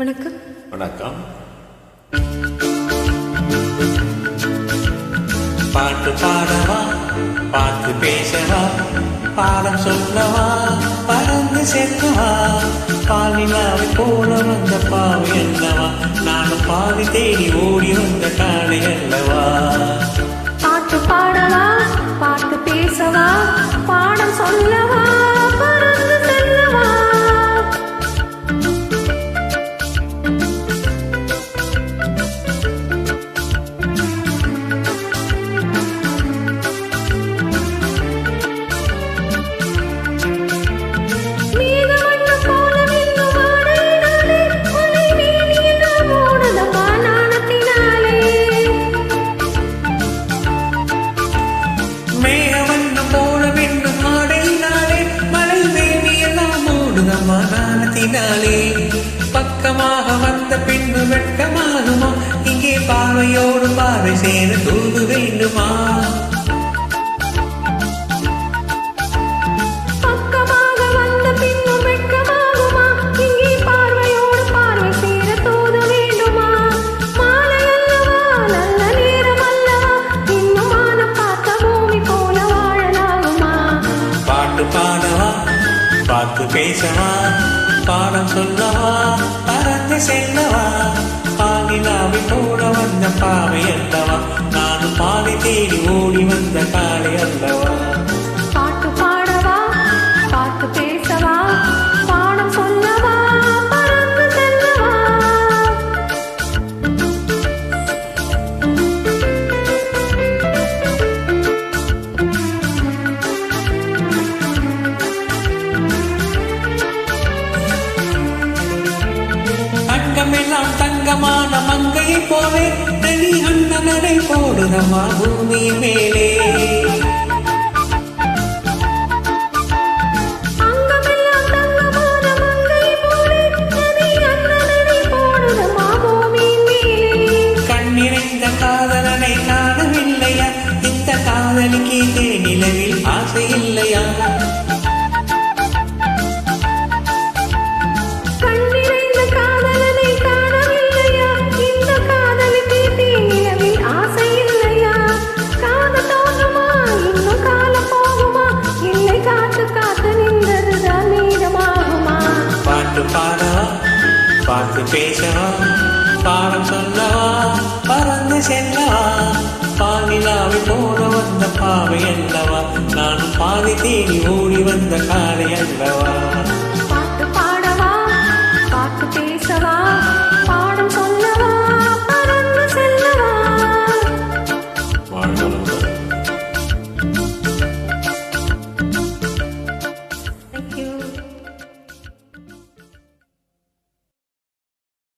வணக்கம். வணக்கம். பாட்டு பாடவா? பாட்டு பேசவா? பாடம் சொல்லவா? பறந்து செல்லவா? பாலினாவை போல வந்த பாவை அல்லவா? நானும் பாதி தேடி ஓடி வந்த காளை அல்லவா? பாட்டு பாடவா? பாட்டு பேசவா? பாடம் சொல்லவா? வந்த பின்பு வெட்கமாகுமா? இங்கே பார்வையோடு பார்வை சேர தூது வேண்டுமா? பாட்டு பேசவா? பாடம் சொல்லவா? பறந்து செல்லவா பாலினாவை போல வந்த பாவை அல்லவா நானும் பாதை தேடி ஓடி வந்த காளை தங்கமான போவே தனி அண்ணனரை போடுதம்மா பூமி மேலே. பாட்டு பேசவா பாடம் சொல்லவா பறந்து செல்லவா பாலிலாவை போல வந்த பாவை அல்லவா? நான் பாதி தேடி ஓடி வந்த காலை அல்லவா?